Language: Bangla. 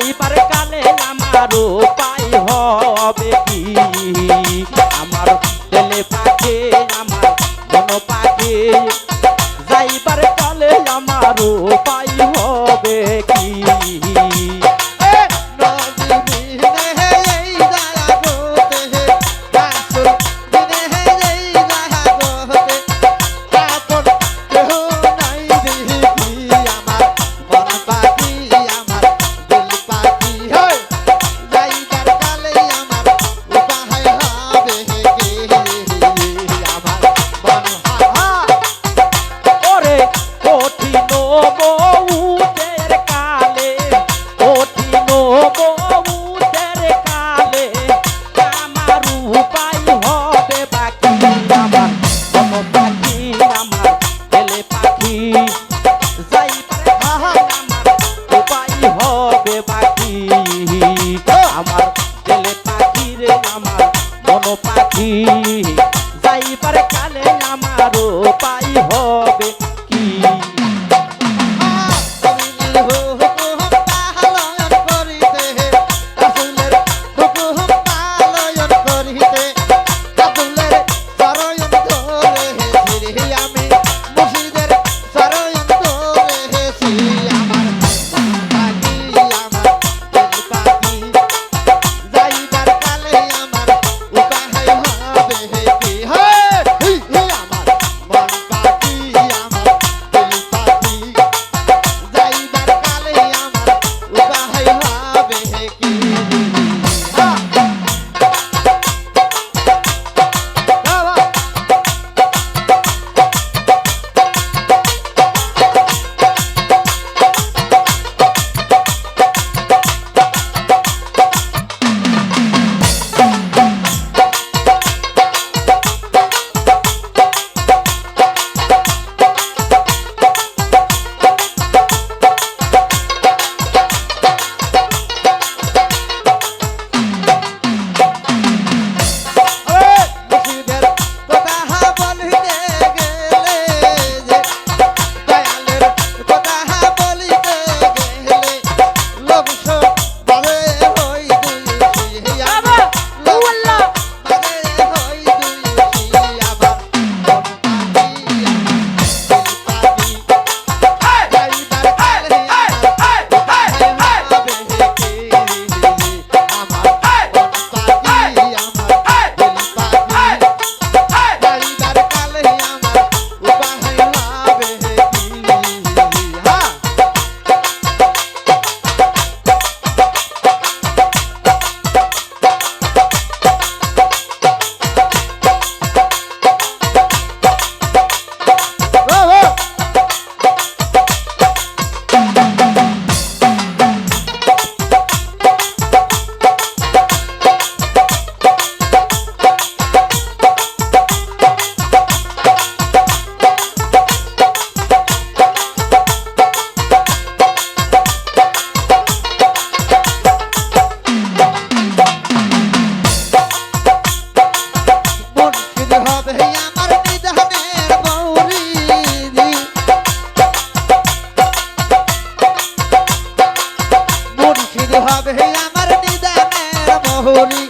এইবার কালে আমার উপায় হবে কি? আমার তেলে পাখে, আমার বন পাখে, যাইবার কালে আমার উপায় হো হবে আমার নিদানের মোহনী।